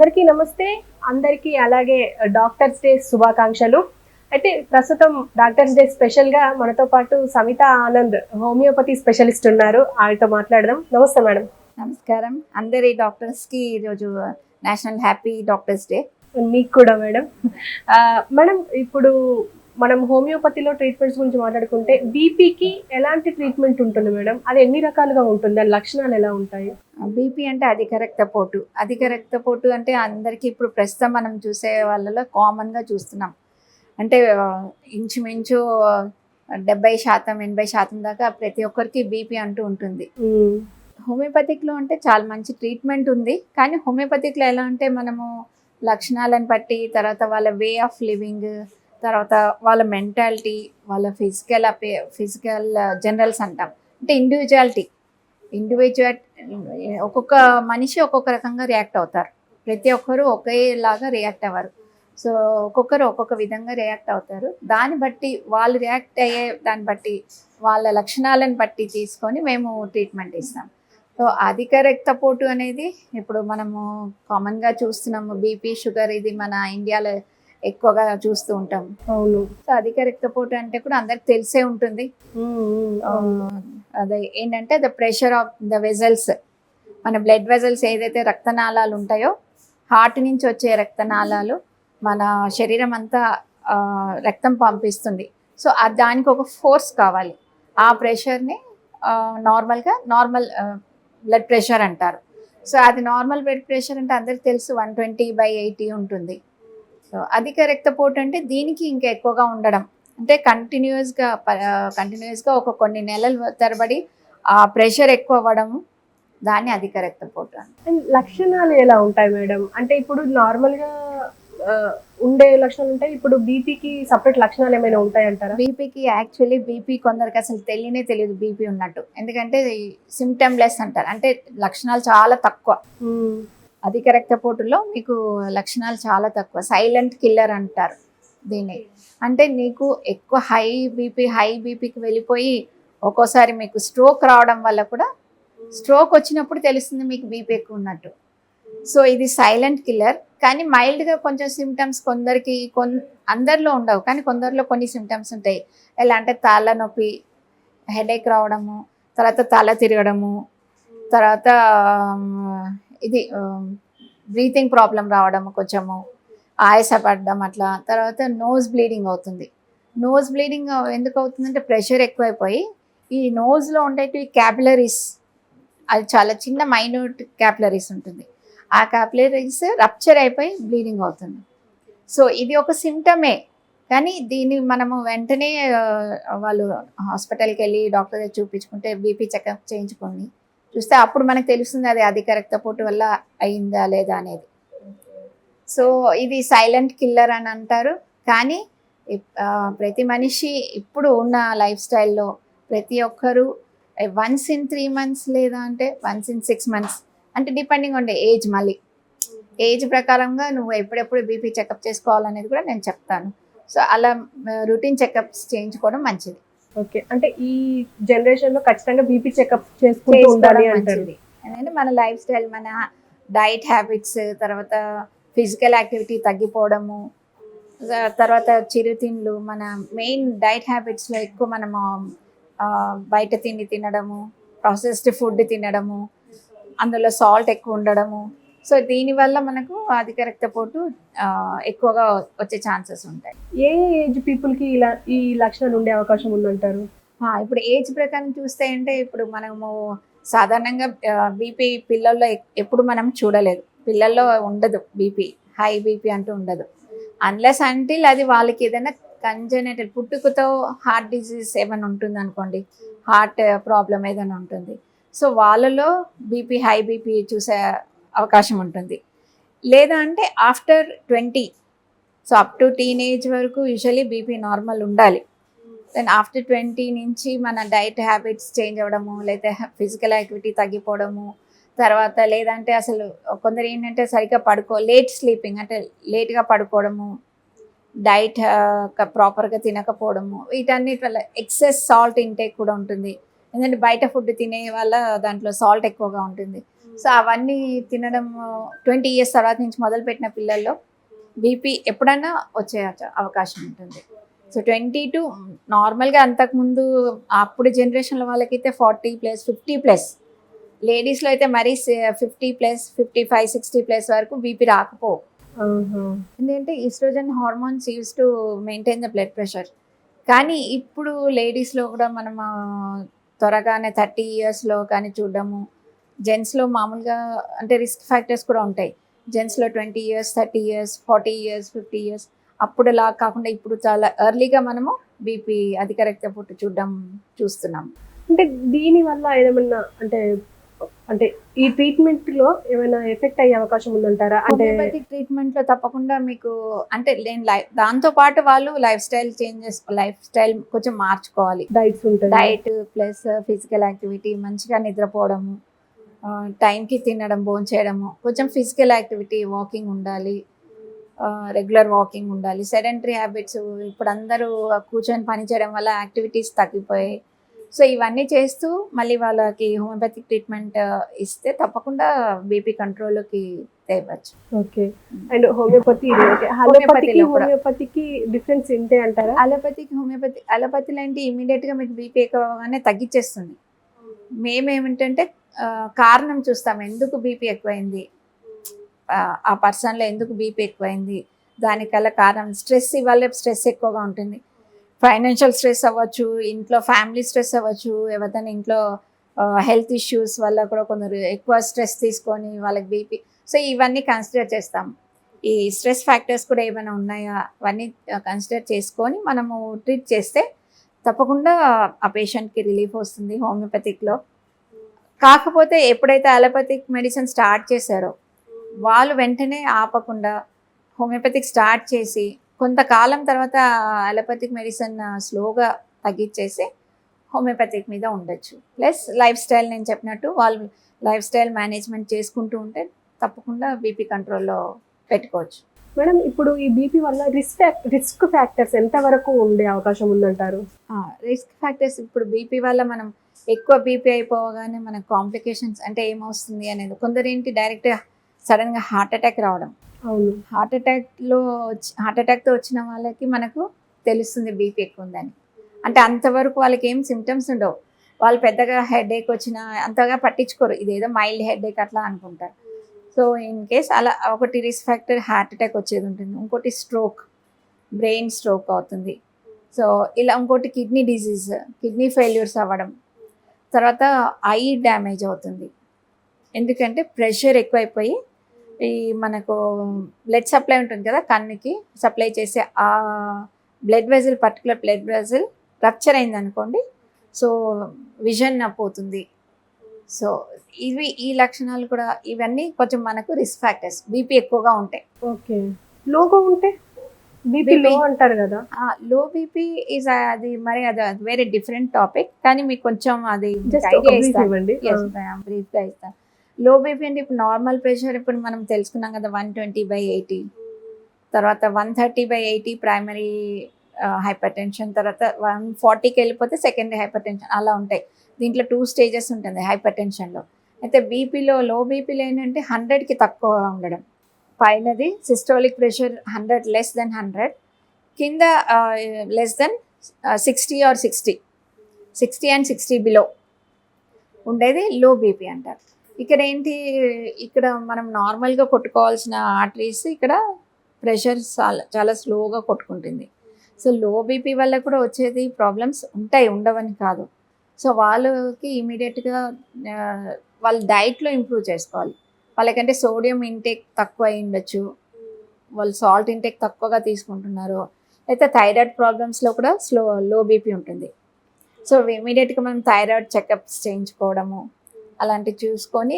అందరికీ నమస్తే. అందరికీ అలాగే డాక్టర్స్ డే శుభాకాంక్షలు. అయితే ప్రస్తుతం డాక్టర్స్ డే స్పెషల్గా మనతో పాటు సమిత ఆనంద్ హోమియోపతి స్పెషలిస్ట్ ఉన్నారు. ఆవిడతో మాట్లాడదాం. నమస్తే మేడం. నమస్కారం. అందరి డాక్టర్స్కి ఈరోజు నేషనల్ హ్యాపీ డాక్టర్స్ డే మీకు కూడా మేడం. మేడం ఇప్పుడు మనం హోమియోపతిలో ట్రీట్మెంట్స్ గురించి మాట్లాడుకుంటే బీపీకి ఎలాంటి ట్రీట్మెంట్ ఉంటుంది మేడం? అది ఎన్ని రకాలుగా ఉంటుంది? దాని లక్షణాలు ఎలా ఉంటాయి? బీపీ అంటే అధిక రక్తపోటు. అధిక రక్తపోటు అంటే అందరికీ ఇప్పుడు ప్రస్తుతం మనం చూసే వాళ్ళలో కామన్గా చూస్తున్నాం. అంటే ఇంచుమించు డెబ్బై శాతం ఎనభై శాతం దాకా ప్రతి ఒక్కరికి బీపీ అంటూ ఉంటుంది. హోమియోపతిక్లో అంటే చాలా మంచి ట్రీట్మెంట్ ఉంది. కానీ హోమియోపతిక్లో ఎలా అంటే మనము లక్షణాలను బట్టి తర్వాత వాళ్ళ వే ఆఫ్ లివింగ్ తర్వాత వాళ్ళ మెంటాలిటీ వాళ్ళ ఫిజికల్ అపే ఫిజికల్ జనరల్స్ అంటాం. అంటే ఇండివిజువాలిటీ. ఇండివిజువల్ ఒక్కొక్క మనిషి ఒక్కొక్క రకంగా రియాక్ట్ అవుతారు. ప్రతి ఒక్కరు ఒకేలాగా రియాక్ట్ అవ్వరు. సో ఒక్కొక్కరు ఒక్కొక్క విధంగా రియాక్ట్ అవుతారు. దాన్ని బట్టి వాళ్ళు రియాక్ట్ అయ్యే దాన్ని బట్టి వాళ్ళ లక్షణాలను బట్టి తీసుకొని మేము ట్రీట్మెంట్ ఇస్తాం. సో అధిక రక్తపోటు అనేది ఇప్పుడు మనము కామన్గా చూస్తున్నాము బీపీ షుగర్ ఇది మన ఇండియాలో ఎక్కువగా చూస్తూ ఉంటాం. అవును. సో అధిక రక్తపోటు అంటే కూడా అందరికి తెలిసే ఉంటుంది. అదే ఏంటంటే the pressure of the vessels మన బ్లడ్ వెజల్స్ ఏదైతే రక్తనాళాలు ఉంటాయో హార్ట్ నుంచి వచ్చే రక్తనాళాలు మన శరీరం అంతా రక్తం పంపిస్తుంది. సో దానికి ఒక ఫోర్స్ కావాలి. ఆ ప్రెషర్ని నార్మల్గా నార్మల్ బ్లడ్ ప్రెషర్ అంటారు. సో అది నార్మల్ బ్లడ్ ప్రెషర్ అంటే అందరికి తెలుసు వన్ ట్వంటీ బై ఎయిటీ ఉంటుంది. సో అధిక రక్తపోటు అంటే దీనికి ఇంకా ఎక్కువగా ఉండడం. అంటే కంటిన్యూస్గా కంటిన్యూస్గా ఒక కొన్ని నెలల తరబడి ఆ ప్రెషర్ ఎక్కువ అవ్వడము దాన్ని అధిక రక్తపోటు. అండ్ లక్షణాలు ఎలా ఉంటాయి మేడం? అంటే ఇప్పుడు నార్మల్గా ఆ, ఉండే లక్షణాలు ఉంటాయి ఇప్పుడు బీపీకి సపరేట్ లక్షణాలు ఏమైనా ఉంటాయి అంటారా? బీపీకి యాక్చువల్లీ బీపీ కొందరికి అసలు తెలియనే తెలియదు బీపీ ఉన్నట్టు. ఎందుకంటే సిమ్టమ్ లెస్ అంటారు. అంటే లక్షణాలు చాలా తక్కువ. అధిక రక్తపోటులో మీకు లక్షణాలు చాలా తక్కువ. సైలెంట్ కిల్లర్ అంటారు దీన్ని. అంటే నీకు ఎక్కువ హై బీపీ హై బీపీకి వెళ్ళిపోయి ఒక్కోసారి మీకు స్ట్రోక్ రావడం వల్ల కూడా స్ట్రోక్ వచ్చినప్పుడు తెలుస్తుంది మీకు బీపీ ఎక్కువ ఉన్నట్టు. సో ఇది సైలెంట్ కిల్లర్. కానీ మైల్డ్గా కొంచెం సిమ్టమ్స్ కొందరికి కొన్ అందరిలో ఉండవు. కానీ కొందరిలో కొన్ని సిమ్టమ్స్ ఉంటాయి. ఎలా అంటే తలనొప్పి హెడేక్ రావడము తర్వాత తల తిరగడము తర్వాత ఇది um, బ్రీతింగ్ ప్రాబ్లం రావడం కొంచెము ఆయాసపడడం అట్లా. తర్వాత నోస్ బ్లీడింగ్ అవుతుంది. నోస్ బ్లీడింగ్ ఎందుకు అవుతుందంటే ప్రెషర్ ఎక్కువైపోయి ఈ నోజ్లో ఉండేటివి క్యాపిలరీస్ అది చాలా చిన్న మైన్యూట్ క్యాపిలరీస్ ఉంటుంది. ఆ క్యాపిలరీస్ రప్చర్ అయిపోయి బ్లీడింగ్ అవుతుంది. సో ఇది ఒక సిమ్టమే కానీ దీన్ని మనము వెంటనే వాళ్ళు హాస్పిటల్కి వెళ్ళి డాక్టర్ చూపించుకుంటే బీపీ చెకప్ చేయించుకొని చూస్తే అప్పుడు మనకు తెలుస్తుంది అది అధిక రక్తపోటు వల్ల అయిందా లేదా అనేది. సో ఇది సైలెంట్ కిల్లర్ అని అంటారు. కానీ ప్రతి మనిషి ఇప్పుడు ఉన్న లైఫ్ స్టైల్లో ప్రతి ఒక్కరూ వన్స్ ఇన్ త్రీ మంత్స్ లేదా అంటే వన్స్ ఇన్ సిక్స్ మంత్స్ అంటే డిపెండింగ్ ఉండే ఏజ్ మళ్ళీ. ఏజ్ ప్రకారంగా నువ్వు ఎప్పుడెప్పుడు బీపీ చెకప్ చేసుకోవాలనేది కూడా నేను చెప్తాను. సో అలా రొటీన్ చెకప్స్ చేయించుకోవడం మంచిది. ఓకే. అంటే ఈ జనరేషన్లో ఖచ్చితంగా బీపీ చెకప్ చేసుకుంటూ ఉండాలి మన లైఫ్ స్టైల్ మన డైట్ హ్యాబిట్స్ తర్వాత ఫిజికల్ యాక్టివిటీ తగ్గిపోవడము తర్వాత చిరుతిండ్లు మన మెయిన్ డైట్ హ్యాబిట్స్లో ఎక్కువ మనము బయట తిండి తినడము ప్రాసెస్డ్ ఫుడ్ తినడము అందులో సాల్ట్ ఎక్కువ ఉండడము సో దీనివల్ల మనకు అధిక రక్తపోటు ఎక్కువగా వచ్చే ఛాన్సెస్ ఉంటాయి. ఏ ఏజ్ పీపుల్కి ఇలా ఈ లక్షణాలు ఉండే అవకాశం ఉందంటారు? ఇప్పుడు ఏజ్ ప్రకారం చూస్తే అంటే ఇప్పుడు మనము సాధారణంగా బీపీ పిల్లల్లో ఎప్పుడు మనం చూడలేదు. పిల్లల్లో ఉండదు బీపీ హై బీపీ అంటూ ఉండదు. అన్లెస్ అంటిల్ అది వాళ్ళకి ఏదైనా కంజనైటల్ పుట్టుకతో హార్ట్ డిసీజ్ ఏమైనా ఉంటుంది అనుకోండి హార్ట్ ప్రాబ్లం ఏదైనా ఉంటుంది. సో వాళ్ళలో బీపీ హై బీపీ చూసే అవకాశం ఉంటుంది. లేదా అంటే after twenty so up to teenage వరకు యూజువలీ బీపీ నార్మల్ ఉండాలి. దెన్ ఆఫ్టర్ ట్వంటీ నుంచి మన డైట్ హ్యాబిట్స్ చేంజ్ అవ్వడము లేదా ఫిజికల్ యాక్టివిటీ తగ్గిపోవడము తర్వాత లేదంటే అసలు కొందరు ఏంటంటే సరిగ్గా పడుకో లేట్ స్లీపింగ్ అంటే లేట్గా పడుకోవడము డైట్ ప్రాపర్గా తినకపోవడము వీటన్నిటి వల్ల ఎక్సెస్ సాల్ట్ ఇంటేక్ కూడా ఉంటుంది. ఎందుకంటే బయట ఫుడ్ తినే వల్ల దాంట్లో సాల్ట్ ఎక్కువగా ఉంటుంది. సో అవన్నీ తినడం ట్వంటీ ఇయర్స్ తర్వాత నుంచి మొదలుపెట్టిన పిల్లల్లో బీపీ ఎప్పుడైనా వచ్చే అవ- అవకాశం ఉంటుంది. సో ట్వంటీ టు నార్మల్గా అంతకుముందు అప్పుడు జనరేషన్ల వాళ్ళకైతే ఫార్టీ ప్లస్ ఫిఫ్టీ ప్లస్. లేడీస్లో అయితే మరీ fifty plus fifty five sixty plus వరకు బీపీ రాకపో. ఎందుకంటే oestrogen hormones use to maintain the blood pressure. కానీ ఇప్పుడు లేడీస్లో కూడా మనం త్వరగానే థర్టీ ఇయర్స్లో కానీ చూడడము జెంట్స్లో మామూలుగా అంటే రిస్క్ ఫ్యాక్టర్స్ కూడా ఉంటాయి. జెంట్స్లో twenty years thirty years forty years fifty years అప్పుడులా కాకుండా ఇప్పుడు చాలా ఎర్లీగా మనము బీపీ అధిక రక్తపోటు చూడడం చూస్తున్నాం. అంటే దీని వల్ల ఏదేమన్నా అంటే అంటే ఈ ట్రీట్మెంట్లో ఏమైనా ఎఫెక్ట్ అయ్యే అవకాశం ఉందంటారా? అంటే ట్రీట్మెంట్లో తప్పకుండా మీకు అంటే నేను లైఫ్ దాంతో పాటు వాళ్ళు lifestyle changes lifestyle కొంచెం మార్చుకోవాలి. డైట్స్ ఉంటాయి. డైట్ ప్లస్ ఫిజికల్ యాక్టివిటీ మంచిగా నిద్రపోవడము టైంకి తినడం భోంచేయడము కొంచెం ఫిజికల్ యాక్టివిటీ వాకింగ్ ఉండాలి రెగ్యులర్ వాకింగ్ ఉండాలి సెడెంటరీ హ్యాబిట్స్ ఇప్పుడు అందరూ కూర్చొని పని చేయడం వల్ల యాక్టివిటీస్ తగ్గిపోయాయి. సో ఇవన్నీ చేస్తూ మళ్ళీ వాళ్ళకి హోమియోపతిక్ ట్రీట్మెంట్ ఇస్తే తప్పకుండా బీపీ కంట్రోల్కి తేవచ్చు. ఓకే. అండ్ హోమియోపతి కూడా. హోమియోపతికి డిఫరెన్స్ ఇంతే అంటారా? అలోపతికి హోమియోపతి అలోపతిలో ఏంటి ఇమీడియట్గా మీకు బీపీ ఎక్కువగానే తగ్గించేస్తుంది. మేమేమిటంటే ఆ, కారణం చూస్తాం. ఎందుకు బీపీ ఎక్కువైంది? ఆ, పర్సన్లో ఎందుకు బీపీ ఎక్కువైంది? దానికల్లా కారణం స్ట్రెస్ ఇవాళ స్ట్రెస్ ఎక్కువగా ఉంటుంది. ఫైనాన్షియల్ స్ట్రెస్ అవ్వచ్చు ఇంట్లో ఫ్యామిలీ స్ట్రెస్ అవ్వచ్చు ఎవరిదైనా ఇంట్లో హెల్త్ ఇష్యూస్ వల్ల కూడా కొందరు ఎక్కువ స్ట్రెస్ తీసుకొని వాళ్ళకి బీపీ. సో ఇవన్నీ కన్సిడర్ చేస్తాం. ఈ స్ట్రెస్ ఫ్యాక్టర్స్ కూడా ఏమైనా ఉన్నాయా? అవన్నీ కన్సిడర్ చేసుకొని మనము ట్రీట్ చేస్తే తప్పకుండా ఆ పేషెంట్కి రిలీఫ్ వస్తుంది హోమియోపతిక్లో. కాకపోతే ఎప్పుడైతే అలోపతిక్ మెడిసిన్ స్టార్ట్ చేశారో వాళ్ళు వెంటనే ఆపకుండా హోమియోపతిక్ స్టార్ట్ చేసి కొంతకాలం తర్వాత అలోపతిక్ మెడిసిన్ స్లోగా తగ్గించేసి హోమియోపతిక్ మీద ఉండొచ్చు. ప్లస్ లైఫ్ స్టైల్ నేను చెప్పినట్టు వాళ్ళు లైఫ్ స్టైల్ మేనేజ్మెంట్ చేసుకుంటూ ఉంటే తప్పకుండా బీపీ కంట్రోల్లో పెట్టుకోవచ్చు. మేడం ఇప్పుడు ఈ బీపీ వల్ల రిస్క్ రిస్క్ ఫ్యాక్టర్స్ ఎంత వరకు ఉండే అవకాశం ఉందంటారు? రిస్క్ ఫ్యాక్టర్స్ ఇప్పుడు బీపీ వల్ల మనం ఎక్కువ బీపీ అయిపోగానే మనకు కాంప్లికేషన్స్ అంటే ఏమొస్తుంది అనేది. కొందరు ఏంటి డైరెక్ట్ సడన్గా హార్ట్ అటాక్ రావడం. అవును. హార్ట్ అటాక్లో వచ్చి హార్ట్ అటాక్తో వచ్చిన వాళ్ళకి మనకు తెలుస్తుంది బీపీ ఎక్కువ ఉందని. అంటే అంతవరకు వాళ్ళకి ఏం సిమ్టమ్స్ ఉండవు. వాళ్ళు పెద్దగా హెడ్ ఏక్ వచ్చినా అంతగా పట్టించుకోరు. ఇదేదో మైల్డ్ హెడ్ ఏక్ అట్లా అనుకుంటారు. సో ఇన్ కేస్ అలా ఒకటి రిస్క్ ఫ్యాక్టర్ హార్ట్ అటాక్ వచ్చేది ఉంటుంది. ఇంకోటి స్ట్రోక్ బ్రెయిన్ స్ట్రోక్ అవుతుంది. సో ఇలా ఇంకోటి కిడ్నీ డిజీజ్ కిడ్నీ ఫెయిల్యూర్స్ అవ్వడం. తర్వాత ఐ డ్యామేజ్ అవుతుంది. ఎందుకంటే ప్రెషర్ ఎక్కువైపోయి ఈ మనకు బ్లడ్ సప్లై ఉంటుంది కదా కన్నుకి సప్లై చేసే ఆ blood vessel particular blood vessel rupture అయింది అనుకోండి సో విజన్ పోతుంది. సో ఇవి ఈ లక్షణాలు కూడా ఇవన్నీ కొంచెం మనకు రిస్క్ ఫ్యాక్టర్స్ బీపీ ఎక్కువగా ఉంటాయి. ఓకే లోగా ఉంటే? బీపీ. లో అంటారు కదా. లో బీపీ ఈజ్ అది మరి అది వేరే డిఫరెంట్ టాపిక్ కానీ మీకు కొంచెం అది ఐడియా ఇస్తాను లో బీపీ అంటే ఇప్పుడు నార్మల్ ప్రెషర్ ఇప్పుడు మనం తెలుసుకున్నాం కదా వన్ ట్వంటీ బై ఎయిటీ తర్వాత one thirty by eighty primary hypertension తర్వాత వన్ ఫార్టీకి వెళ్ళిపోతే సెకండరీ హైపర్ టెన్షన్ అలా ఉంటాయి. దీంట్లో టూ స్టేజెస్ ఉంటుంది హైపర్ టెన్షన్లో అయితే బీపీలో లో బీపీలో ఏంటంటే హండ్రెడ్కి తక్కువ ఉండడం. పైనది systolic pressure hundred less than hundred కింద less than sixty or sixty sixty and sixty below ఉండేది లో బీపీ అంటారు. ఇక్కడ ఏంటి ఇక్కడ మనం నార్మల్గా కొట్టుకోవాల్సిన ఆర్టరీస్ ఇక్కడ ప్రెషర్ చాలా చాలా స్లోగా కొట్టుకుంటుంది. సో లో బీపీ వల్ల కూడా వచ్చేది ప్రాబ్లమ్స్ ఉంటాయి ఉండవని కాదు. సో వాళ్ళకి ఇమీడియట్గా వాళ్ళ డైట్లో ఇంప్రూవ్ చేసుకోవాలి. వాళ్ళకంటే సోడియం ఇంటేక్ తక్కువ అయి ఉండొచ్చు. వాళ్ళు సాల్ట్ ఇంటేక్ తక్కువగా తీసుకుంటున్నారు. అయితే థైరాయిడ్ ప్రాబ్లమ్స్లో కూడా స్లో లో బీపీ ఉంటుంది. సో ఇమీడియట్గా మనం థైరాయిడ్ చెకప్స్ చేయించుకోవడము అలాంటివి చూసుకొని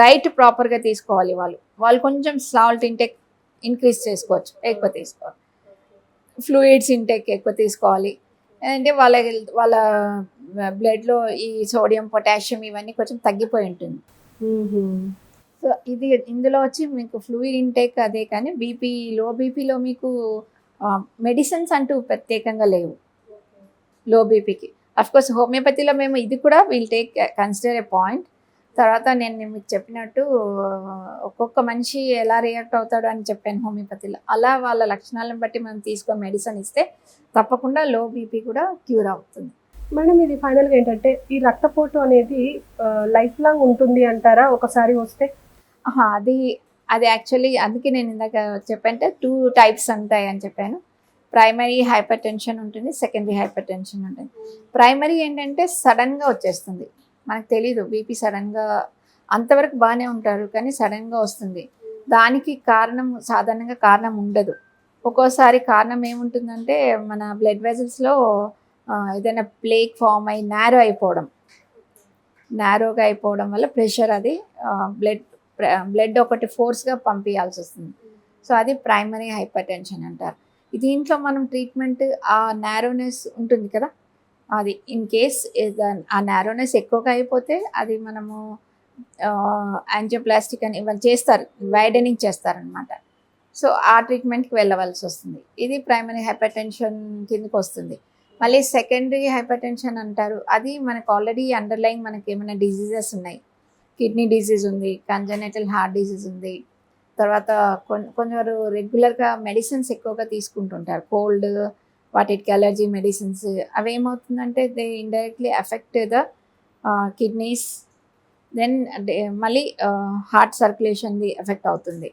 డైట్ ప్రాపర్గా తీసుకోవాలి వాళ్ళు. వాళ్ళు కొంచెం సాల్ట్ ఇంటేక్ ఇంక్రీజ్ చేసుకోవచ్చు ఎక్కువ తీసుకోవాలి ఫ్లూయిడ్స్ ఇంటేక్ ఎక్కువ తీసుకోవాలి. అంటే వాళ్ళ వాళ్ళ బ్లడ్లో ఈ సోడియం పొటాషియం ఇవన్నీ కొంచెం తగ్గిపోయి ఉంటుంది. సో ఇది ఇందులో వచ్చి మీకు ఫ్లూయిడ్ ఇంటేక్ అదే కానీ బీపీ లో బీపీలో మీకు మెడిసిన్స్ అంటూ ప్రత్యేకంగా లేవు. లో బీపీకి కోర్స్ హోమియోపతిలో మేము ఇది కూడా will take consider a point తర్వాత నేను మీకు చెప్పినట్టు ఒక్కొక్క మనిషి ఎలా రియాక్ట్ అవుతాడు అని చెప్పాను హోమియోపతిలో అలా వాళ్ళ లక్షణాలను బట్టి మనం తీసుకొని మెడిసిన్ ఇస్తే తప్పకుండా లో బీపీ కూడా క్యూర్ అవుతుంది. మేడం ఇది ఫైనల్గా ఏంటంటే ఈ రక్తపోటు అనేది లైఫ్ లాంగ్ ఉంటుంది అంటారా? ఒకసారి వస్తే అది అది యాక్చువల్లీ అందుకే నేను ఇందాక చెప్పంటే టూ టైప్స్ ఉంటాయి అని చెప్పాను. ప్రైమరీ హైపర్ టెన్షన్ ఉంటుంది సెకండరీ హైపర్ టెన్షన్ ఉంటుంది. ప్రైమరీ ఏంటంటే సడన్గా వచ్చేస్తుంది. మనకు తెలీదు బీపీ సడన్గా అంతవరకు బాగానే ఉంటారు కానీ సడన్గా వస్తుంది. దానికి కారణం సాధారణంగా కారణం ఉండదు. ఒక్కోసారి కారణం ఏముంటుందంటే మన బ్లడ్ వెజల్స్లో ఏదైనా ప్లేక్ ఫామ్ అయి నేరో అయిపోవడం. నేరోగా అయిపోవడం వల్ల ప్రెషర్ అది బ్లడ్ బ్లడ్ ఒకటి ఫోర్స్గా పంపించాల్సి వస్తుంది. సో అది ప్రైమరీ హైపర్ టెన్షన్ అంటారు దీంట్లో మనం ట్రీట్మెంట్ ఆ నేరోనెస్ ఉంటుంది కదా? అది ఇన్ కేస్ ఆ నేరోనెస్ ఎక్కువగా అయిపోతే అది మనము యాంజియోప్లాస్టిక్ అని ఇవాళ చేస్తారు వైడనింగ్ చేస్తారనమాట సో ఆ ట్రీట్మెంట్కి వెళ్ళవలసి వస్తుంది. ఇది ప్రైమరీ హైపర్ టెన్షన్ కిందకి వస్తుంది. మళ్ళీ సెకండరీ హైపర్ టెన్షన్ అంటారు. అది మనకు ఆల్రెడీ అండర్లైన్ మనకి ఏమైనా డిజీజెస్ ఉన్నాయి. కిడ్నీ డిసీజ్ ఉంది కంజనైటల్ హార్ట్ డిసీజ్ ఉంది. తర్వాత కొన్- కొందరు రెగ్యులర్గా మెడిసిన్స్ ఎక్కువగా తీసుకుంటుంటారు. కోల్డ్ వాటికి అలర్జీ మెడిసిన్స్ అవి ఏమవుతుందంటే they indirectly affect the kidneys then మళ్ళీ హార్ట్ సర్క్యులేషన్ది ఎఫెక్ట్ అవుతుంది.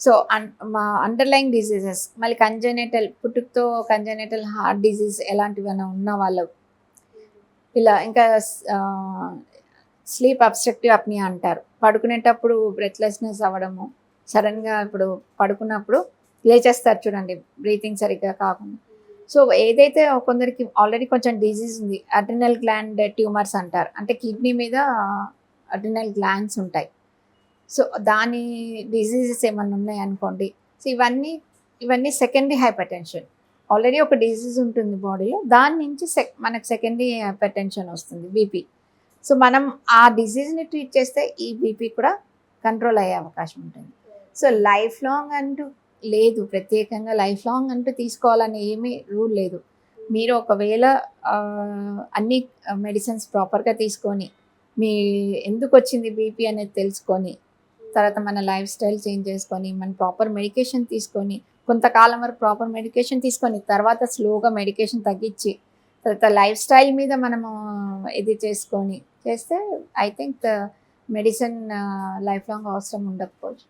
సో అన్ మా అండర్లైన్ డిసీజెస్ మళ్ళీ కంజనేటల్ పుట్టుకతో కంజనేటల్ హార్ట్ డిసీజ్ ఎలాంటివైనా ఉన్న వాళ్ళు ఇలా ఇంకా స్లీప్ అబ్స్ట్రక్టివ్ అప్నియా అంటారు. పడుకునేటప్పుడు బ్రెత్లెస్నెస్ అవ్వడము సడన్గా ఇప్పుడు పడుకున్నప్పుడు లేచేస్తారు చూడండి బ్రీతింగ్ సరిగ్గా కాకుండా. సో ఏదైతే కొందరికి ఆల్రెడీ కొంచెం డిజీజ్ ఉంది అడ్రినల్ గ్లాండ్ ట్యూమర్స్ అంటారు. అంటే కిడ్నీ మీద అడ్రినల్ గ్లాండ్స్ ఉంటాయి. సో దాని డిజీజెస్ ఏమన్నా ఉన్నాయి అనుకోండి. సో ఇవన్నీ ఇవన్నీ సెకండరీ హైపర్ టెన్షన్ ఆల్రెడీ ఒక డిజీజ్ ఉంటుంది బాడీలో దాని నుంచి సెక్ మనకు సెకండరీ హైపర్ టెన్షన్ వస్తుంది బీపీ సో మనం ఆ డిసీజ్ని ట్రీట్ చేస్తే ఈ బీపీ కూడా కంట్రోల్ అయ్యే అవకాశం ఉంటుంది. సో లైఫ్ లాంగ్ అంటూ లేదు ప్రత్యేకంగా లైఫ్ లాంగ్ అంటూ తీసుకోవాలని ఏమీ రూల్ లేదు. మీరు ఒకవేళ అన్ని మెడిసిన్స్ ప్రాపర్గా తీసుకొని మీ ఎందుకు వచ్చింది బీపీ అనేది తెలుసుకొని తర్వాత మన లైఫ్ స్టైల్ చేంజ్ చేసుకొని మన ప్రాపర్ మెడికేషన్ తీసుకొని కొంతకాలం వరకు ప్రాపర్ మెడికేషన్ తీసుకొని తర్వాత స్లోగా మెడికేషన్ తగ్గించి తర్వాత లైఫ్ స్టైల్ మీద మనము ఇది చేసుకొని చేస్తే I think medicine lifelong అవసరం ఉండకపోవచ్చు.